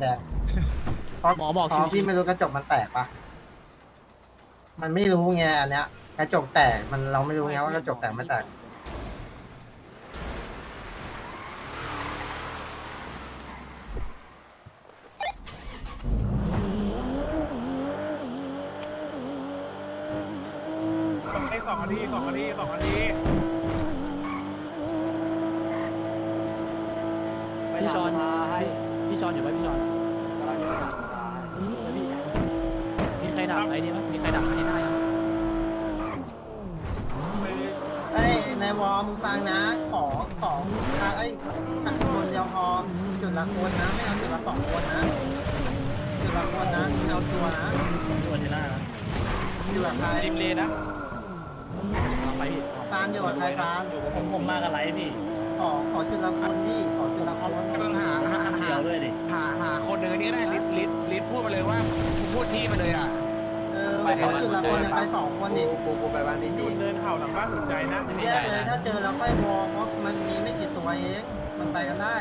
แตกเพราะหมอบอกเพราะชิวๆ พี่ไม่รู้กระจกมันแตกปะมันไม่รู้ไงอันเนี้ย กระจกแตกมันเราไม่รู้ไงว่ากระจกแตกไม่แตก อนอยู่ไหมพี่ชอนมีใครดับไอ้นี่ไหมมีใครดับไอ้ได้ยังเอ้ยในวอลมึงฟังนะ ขอขออะเอ้ยขันคนเดียวพอจุดละคนนะ ไม่เอาจุดละสองคนนะจุดละคนนะมึงเอาตัวนะตัวชนะนะอยู่กับใครริมเลนะเอาไปพี่ฟานอยู่กับใครฟานผมผมมากับไรพี่ขอขอจุดละคนดิขอจุดละคนกำลังหาหา นหนึ่งอันนี้ก็ได้ลิสลิสลิสพูดมาเลยว่าพูดที่มาเลยอะเออขอจุดละคนเนี่ยไปสองคนดิกูกูไปบ้านพี่จีเดินเข่าหลังบ้านสนใจนะแยกเลยถ้าเจอแล้วค่อยวอลเพราะมันมีไม่กี่ตัวเองมันไปกันได้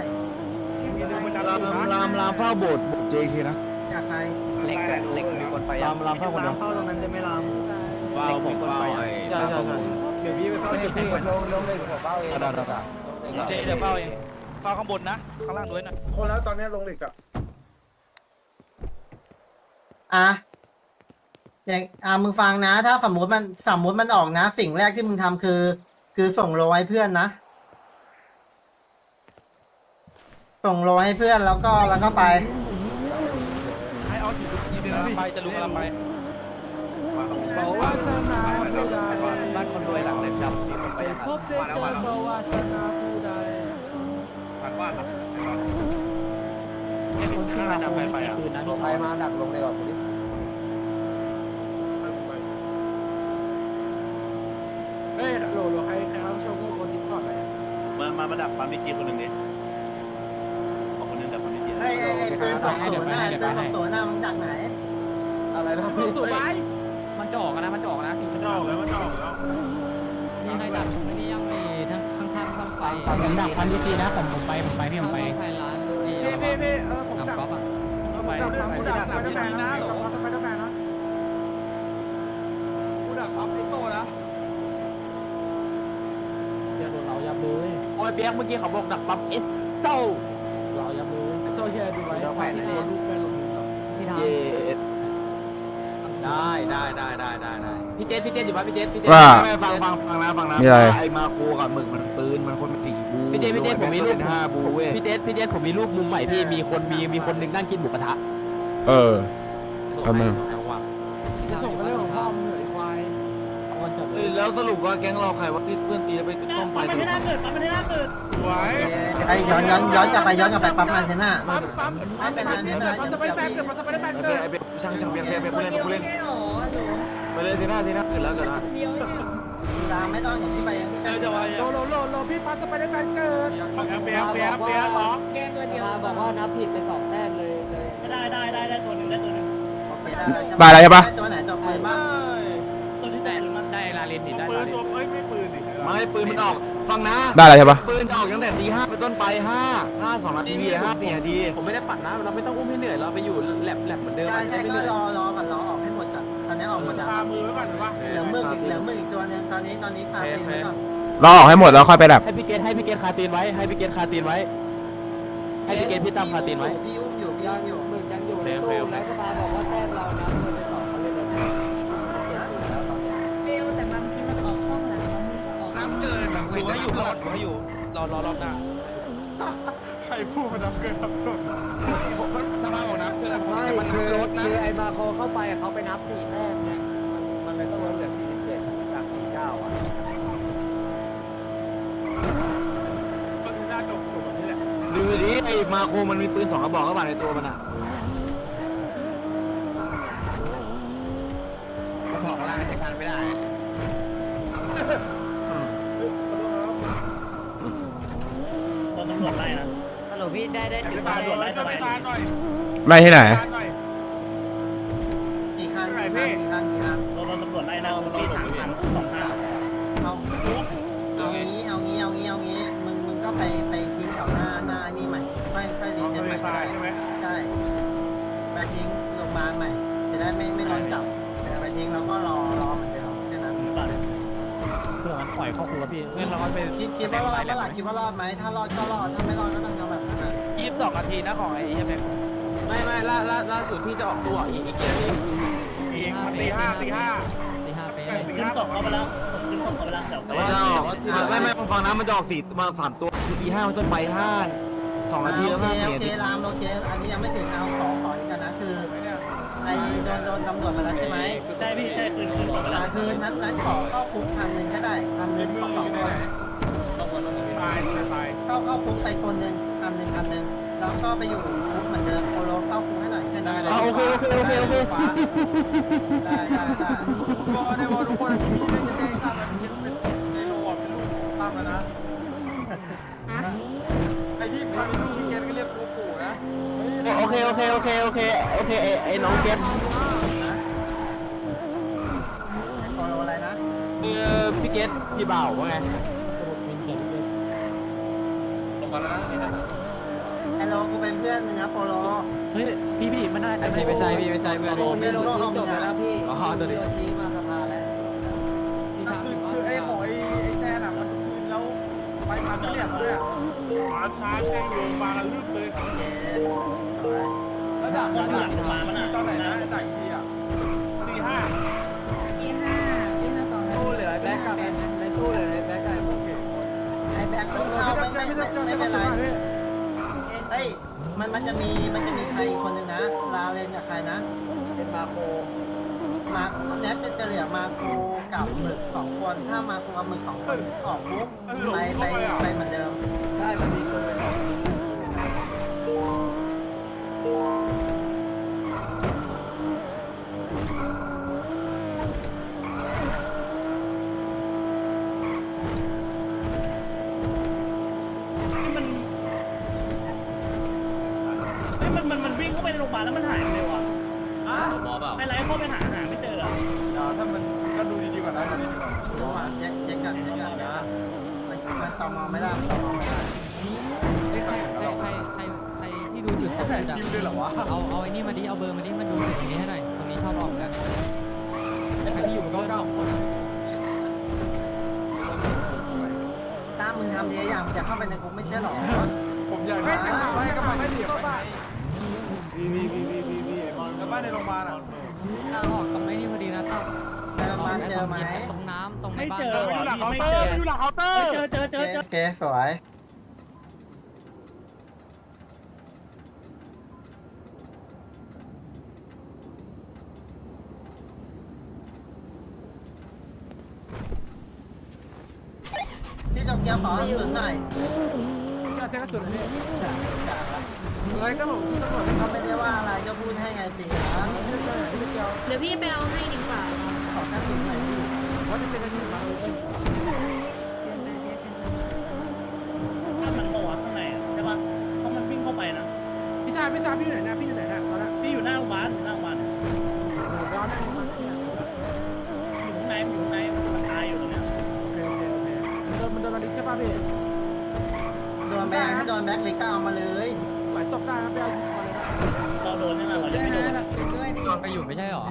มีเรื่องประจำลามอยู่นะลามลามเฝ้าโบสถ์โบสถ์ JK นะอยากใครเล็กเล็กมีคนไปลามลามเฝ้าคนเดียวเข้าตรงนั้นจะไม่ลามเฝ้าผมเฝ้าไอ้ใช่ใช่ใช่เดี๋ยวพี่ไปเฝ้าจุดที่ลงลงเลยผมเฝ้าเองได้ได้ได้เจเดี๋ยวเฝ้าเองเฝ้าข้างบนนะข้างล่างด้วยนะคนแล้วตอนนี้ลงเหล็กอะ อะอย่างอะมึงฟังนะ ถ้าสมมติมันสมมติมันออกนะ สิ่งแรกที่มึงทำคือ คือส่งโลให้เพื่อนนะ ส่งโลให้เพื่อนแล้วก็แล้วก็ไป ให้เอาจุดยีเดินไปจะลุกกำลังไปบอกว่าสนาผู้ใดบ้านคนรวยหลังเลยครับมีคนไปยังพบได้เจอบอกว่าสนาผู้ใดผ่านบ้านไอ้คนที่มาผมไม่คืนนะพี่ชใครอนมาดักลงในก่อนคุณดิเฮ้ยโหลโหลใครใครเอาโชว์พวกคนดิสคอร์ดอะไร มามามาดับปั๊มดีจีคนหนึ่งดิบอกคนหนึ่งดับปั๊มดีจีไอ้ไอ้ไอ้ปืนสองศูนย์น่ะปืนสองศูนย์น่ะมึงจากไหนอะไรนะพี่สุดไปมันจะออกนะมันจะออกนะสี่สิบจะออกแล้วมันจะออกแล้วมีใครดับไม่ได้ยังมีทั้งข้างๆข้างไฟผมดับพันดีจีนะผมผมไปผมไปพี่ผมไปไฟร้านเอเพ่เพ่เพ่เออผมกับดักก๊อฟอะผมดักผมดักสไปเดอร์แมนนะผมดักสไปเดอร์แมนนะกูดักออฟไอโต้นะ เดี๋ยวโดนเรายับเลยโอ้ยเปียกเมื่อกี้เขาบอกดักปั๊มเอสโซเรายับเลยโซเชียดูไว้เราแขวนเลยลูกแม่ลงที่ทเย็ดได้ได้ได้ได้ได้ได้พี่เจษพี่เจษอยู่ป่ะพี่เจษพี่เจษว่า ไม่ฟังฟังฟังนะฟังนะมีอะไร ไอ้มาโคกับหมึกมันปืนมันคนสี่บูพี่เจษพี่เจษผมมีรูปห้าบูเว้ยพี่เจษพี่เจษผมมีรูปมุมใหม่พี่มีคนมีมีคนหนึ่งนั่งกินหมูกระทะเออ แป๊บนึง แล้วสรุปว่าแก๊งเราใครว่าที่เพื่อนตีไปซ่อมไฟสรุปสวยไอ้ย้อนย้อนย้อนกลับไปย้อนกลับไปปั๊มมันใช่ไหมปั๊มปั๊มไม่เป็นไรไม่เป็นไรปั๊มสไปเดอร์แมนเกิดปั๊มสไปเดอร์แมนเกิดไอ้เบ๊ช่างช่างเบียร์เบียร์เบียร์ผู้เล่นผู้เล่นไปเลยทีหน้าทีหน้าเกิดแล้วเกิดแล้วตามไม่ต้องอย่างที่ไปอย่างที่เจอจะวายโลโลโลโลพี่ปั๊มสไปเดอร์แมนเกิดเปียกเปียกเปียกเปียกล็อกมาบอกว่านับผิดไปสองแต้มเลยเลยได้ได้ได้ได้ตัวหนึ่งได้ตัวหนึ่งตายแล้วใช่ปะตัวไหนตัวปืนบ้าง ลาเลนดิได้ปืลานเลตัวนเอ้ยไม่ปืนดิไม่ปืนมันออกฟังนะได้แล้วใช่ปะปืนออกตั้งแต่ตีห้าเป็นต้นไปห้าห้าสองนาทีเลยห้าสี่นาทีผมไม่ได้ปัดนะเราไม่ต้องอุ้มให้เหนื่อยเราไปอยู่แลบแลบเหมือนเดิมใช่ใช่ก็รอรอก่อนรอออกให้หมดก่อนตอนนี้ออกหมดแล้วคามือไว้ก่อนหรือว่าเหลือมึกอีกเหลือมึกอีกตัวนึงตอนนี้ตอนนี้คาตีนไว้ก่อนรอออกให้หมดแล้วค่อยไปแลบให้พี่เกตให้พี่เกตคาตีนไว้ให้พี่เกตคาตีนไว้ให้พี่เกตพี่ตั้มคาตีนไว้พี่อุ้มอยู่พี่อุ้มอยู่มึกยังอยู่ในตู้แล้วก็มาบอกว่าแต้มเรานะมันไปสองเขาเลยเลย เบลแต่บางทีมันออกห้องหลังแล้วมันก็ออก น้ำเกินแบบดูให้อยู่ก่อนดูให้อยู่รอรอรอบหน้าใครพูดมาดับเกินดับต้นถ้ามาบอกน้ำเกินไม่มันคือรถนะคือไอ้มาโคเข้าไปเขาไปนับสี่แต้มไงมันเลยต้องลดเหลือสี่สิบเจ็ดจากสี่เก้าอะก็คือหน้าจบจบแบบนี้แหละดูดิไอ้มาโคมันมีปืนสองกระบอกเข้ามาในตัวมันอะีได้ได้จุดไฟไล่ที่ไหน กี่คันกี่คันกี่คันกี่คันเอางี้เอางี้เอามึงมึงก็ไปไปทิ้งแถวหน้าหน้านี่ใหม่ค่อยค่อยรีเซ็ตใหม่ก็ได้ใช่ไปทิ้งโงพยาบใหม่จะได้ไม่ไม่โดนจับไปทิ้งเราก็รอรอเหมือนเดิมแค่นั้เพื่อปล่อยข้าครัพี่คิดคิดว่ารอดเมื่อไคิดว่ารอดไหมถ้ารอดก็รอดถ้าไม่รอดก็ต้องทำ สิบสองนาทีนะของไอ้เหี้ยแม็กไม่ไม่ล่าล่าล่าสุดที่จะออกตัวอีกอีกเกียร์นี่ตีห้าตีห้าตีห้าตีห้าเป๊ะขึ้นศพเขาไปแล้วขึ้นศพเขาไปแล้วเดี๋ยวแต่ว่าจะออกไม่ไม่ผมฟังนะมันจะออกสี่มาสามตัวคือตีห้ามันต้นไปห้าสองนาทีแล้วโอห้าเคสี่โอนาเคทีรามโอเคอันนี้ยังไม่ถึงเอาขอขอนี่กันนะคือไอ้โดนโดนตำรวจมาแล้วใช่ไหมใช่พี่ใช่คืนคืนศพไปแล้วอ่าคือนั้นนั้นขอเข้าคุกพันหนึ่งก็ได้พันหนึ่งของสองคนตายตายเข้าเข้าคุกไปคนหนึ่งพันหนึ่งพันหนึ่ง แล้วก็ไปอยู่คุกเหมือนเดิมโคโลเข้าคุกให้หน่อยแค่นั้นโอเคโอเคโอเคโอเค ได้ได้ได้บอลในบอลทุกคนที่มีไม่จะแจ้งตามมันคิดเป็นในโลอะเป็นลูกตามมานะไอที่พาเป็นลูกพี่แกก็เรียกลูกปู่นะโอเคโอเคโอเคโอเคโอเคไอ้ไอ้น้องเก็ตโคโลอะไรนะเออพี่เก็ตพี่เบาว่าไงไอโล กูเป็นเพื่อนมึงนะโปโลเฮ้ยพี่พี่มันได้ไอ้พี่ไม่ใช่พี่ไม่ใช่เพื่อนโลไม่โลชี้จบแล้วพี่อ๋อตัวนี้โลชี้มาสภาแล้วคือคือไอ้ของไอ้ไอ้แซนอะมันคืนแล้วไปทำเนี่ยด้วยอะแล้วด่าต้แล้อวงหด่าลังมามันอะตอนไหนนะจ่ายอีกทีอะที่ห้าที่ห้าสองตู้เหลือแบ็กกับในตู้เหลือแบ็กกับพวกไอ้แบ็กตู้เข้าไม่ไม่ไม่ไม่เป็นไรเฮ้ ยมันมันจะมีมันจะมีใครอีกคนหนึ่งนะ ลาเลนกับใครนะ เป็นมาโค มาแนทจะจะเหลือมาโคกับหมึกสองคน ถ้ามาโคกับหมึกสองคนออกปุ๊บไปไปไปเหมือนเดิม ได้มันมีคนไปออกมัน เช็คเช็คกันเช็คกันนะมันมันตอมอไม่ได้มันตอมอไม่ได้ใครใครใครใครใครที่ดูจุดสแผำนคัญทีมเลยเหรอวะเอาเอาไอ้นี่มาดิเอาเบอร์มาดิมาดูจุดตรงนี้ให้หน่อยตรงนี้ชอบออกกันใครที่อยู่บนรถสองคนตามมึงทำเยอะอย่างมึงจะเข้าไปในคุกไม่ใช่หรอผมอยากให้จะข่าวให้กำลังให้เดียบไปพี่พี่พี่พี่พี่พี่แล้วบ้านในโรงพยาบาลอะทาออกตรงไอ้นี่พอดีนะตั้มในโรงพยาบาลเจอไหมตรงน้ำตรงในไม่บ้านเจอว่ะไม่เจออยู่หลังเคาน์เตอร์เจอเจอเจอเจอโอเคสวย พี่จบเกียวขอสุดหน่อยก็แท้สุดเลยเฮ้ยก็บอกตำรวจเขาไม่ได้ว่าอะไรก็พูดให้ไงสิครับเดี๋ยวพี่ไปเอาให้ดีกว่า ขอแค่สุดหน่อยพี่ ว่า จะเป็นอะไรมาถ้ามันโผล่ข้างในอะใช่ป่ะเพราะมันวิ่งเข้าไปนะพี่ชายพี่ชายพี่อยู่ไหนนะพี่อยู่ไหนนะตอนนั้นพี่อยู่หน้าโรงพยาบาลอยู่หน้าโรงพยาบาลร้านนั่งอยู่อยู่ข้างในอยู่ข้างในมันตายอยู่ตรงเนี้ยโอเคโอเคโอเคโดนมันโดนมาดิใช่ป่ะพี่โดนแบงค์โดนแบ็คลิกก็เอามาเลยหลายศพได้นะพี่เอามาเลยนะเราโดนนี่แหละเราจะไม่โดนไปอยู่ไม่ใช่หรอ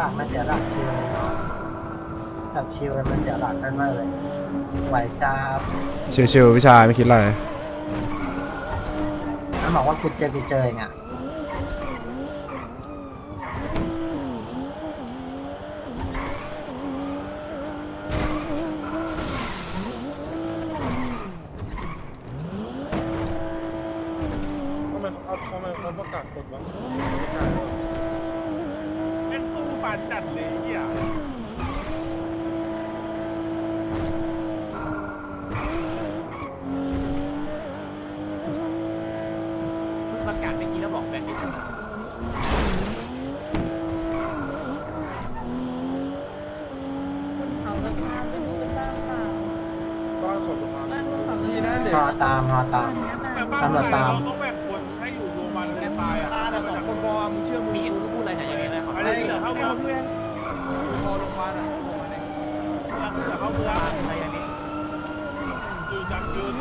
หลักมันเสียหลักชิวเลยเนาะแบบชิวมันเสียหลักกันมากเลยไหวจ้าชิวๆพี่ชายไม่คิดอะไรมันบอกว่ากูเจอกูเจอเองอะ ทำไมเขาทำไมเขาประกาศกฎวะ เป็นตู้ปานจัดเลยเฮีย ประกาศเมื่อกี้แล้วบอกแบงค์นิดนึงเขาสภาพเป็นเป็นบ้างเปล่าบ้านเขาสภาบ้านพวกเขานี่นะเด็กฮอตามฮอตามตำรวจตามต้องแบ่งคนให้อยู่โรงพยาบาลแค่ตายอะตาแต่สองคนบอมึงเชื่อมึงพี่กูพูดอะไรเนี่ยอย่างเงี้ยนะไอ้เดี๋ยวเข้าเมืองเมืองพอโรงพยาบาลอะโรงพยาบาลเองเดี๋ยวเข้าเมืองอะไรอย่างนี้ยืนจับยืน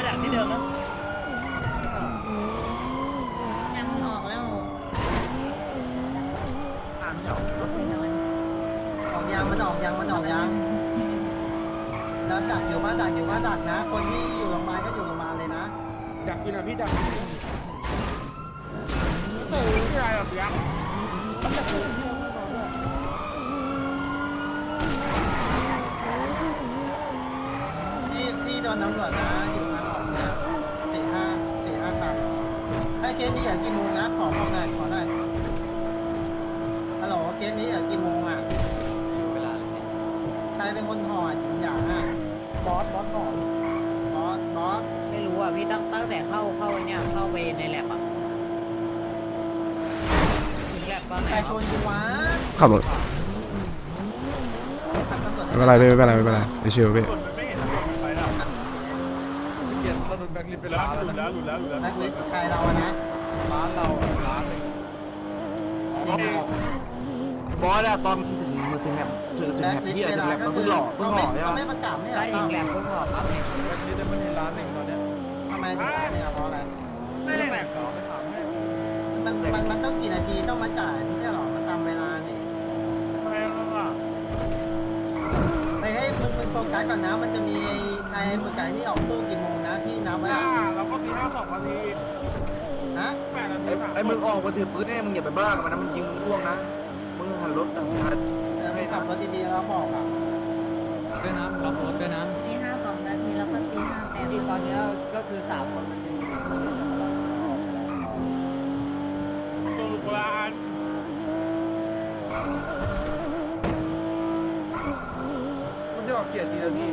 ไม่ดักที่เดิมนะ ยังออกแล้ว อ่านไม่ออก ออกยางมันออกยางมันออกยางแล้วดักอยู่มาดักอยู่มาดักนะ คนที่อยู่โรงพยาบาลก็อยู่โรงพยาบาลเลยนะ ดักอยู่นะพี่ดักตู้ที่ไรแบบยังพี่พี่โดนตำรวจนะอยู่ทางออกเนี่ยสี่ห้าสี่ห้าคันไอ้เคสนี้อะกี่โมงนะขอขอหน่อยขอหน่อยฮัลโหลเคสนี้อะกี่โมงอะเวลาเลยใครเป็นคนห่ออย่างอะบอสบอสห่อบอสบอส ไม่รู้ อะพี่ตั้งตั้งแต่เข้าเข้าไอ้เนี่ย เข้าไปในแลบอะถึงแลบตอนไหนใครชวะวนกูวะขับรถขับตำรวจไม่เป็นไรพี่ไม่เป็นไรไม่เป็นไรชิวๆพี่คนมันไม่เห็นตัวมันไปแล้วเกียรติเราโดนแบงค์ลิสต์ไปหลุล้านดแล้วแล้วหลุดแล้วหลุดแล้วนักเวทใครเราอะนะร้านเราร้านเลยบอสอะตอนถึงมาถึงแฮมถึงถึงแฮมพี่อะถึงแฮมมันเพิ่งหล่อเพิ่งหล่อใช่เขาปะไม่ประกาศไม่เหรได้อถึงแลบปุ๊บพอปั๊บเนี่ยแบงค์ลิสต์มันเห็นร้านหนึ่ง ถึงร้านเนี่ยเพราะอะไรไม่ได้แบกหรอไปถามให้มันมันมันต้องกี่นาทีต้องมาจ่ายไม่ใช่หรอมันตามเวลานี่ทำไมล่ะไปให้มึงมึงโฟกัสก่อนนะมันจะมีไอ้มึงไก่ที่ออกตู้กี่โมงนะที่นับไว้ห้าอะแล้วก็มีห้าสองนาทีฮะแปดนาทีไอ้ไอ้มึงออกมาถือปืนแน่มึงอย่าไปบ้ากับมันนะมันยิงมึงร่วงนะมึงหันรถหันเออให้ขับรถดีๆแล้วบอกอะด้วยนะล็อกรถด้วยนะตีห้าสองนาทีแล้วก็ตีห้าแปดที่ตอนเนี้ยก็ คือสามคนมันอยู่ตัวโบรานมันจะออกเกียรติทีละพี่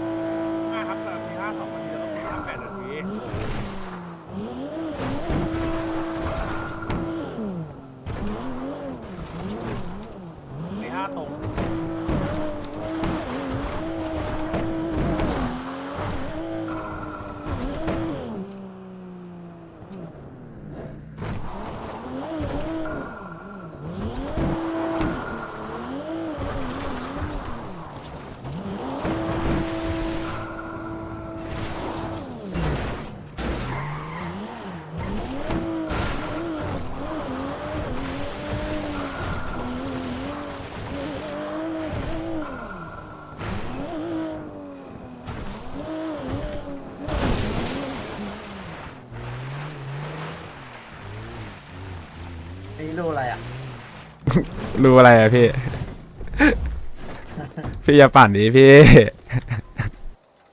รู้อะไรอะพี่ พี่อย่าปั่นดิพี่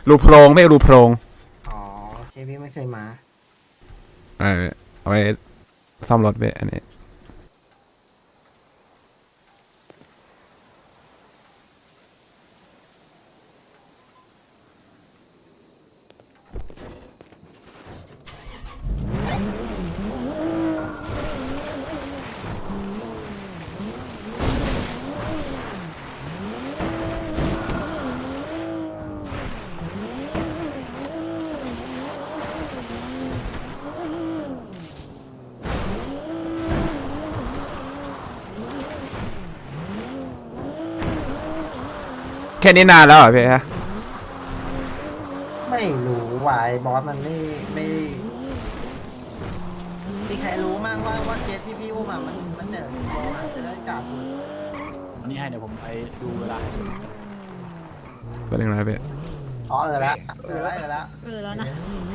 รูโพรงไม่รูโพรง อ๋อเคพี่ไม่เคยมา เออเอาไว้ซ่อมรถไปอันนี้ แค่นี้นานแล้วเหรอพี่ฮะไม่รู้วายบอสมันไม่ไม่มีใครรู้มั่งว่าว่าเคสที่พี่อุ้มอะมันมันเหนื่อยกี่โมงอะจะได้กาดถูกอันนี้ให้เดี๋ยวผมไปดูเวลาเป็นยังไงพี่อ๋อเออละเออละเออละเออแล้วนะ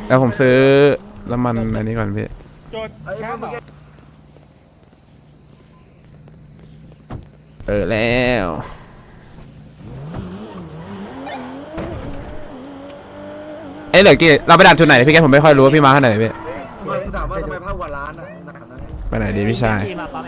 แล้วผมซื้อน้ำมันอันนี้ก่อนพี่แค่บอกเออแล้ว เอ้ยเหลือกี่เราไปดักจุดไหนพี่แกผมไม่ค่อยรู้ว่าพี่มาขนาดไหนพี่ ทำไมกูถามว่าทำไมภาพกว่าล้านอะหนักนะไปไหนดีพี่ชายที่มาปั๊ม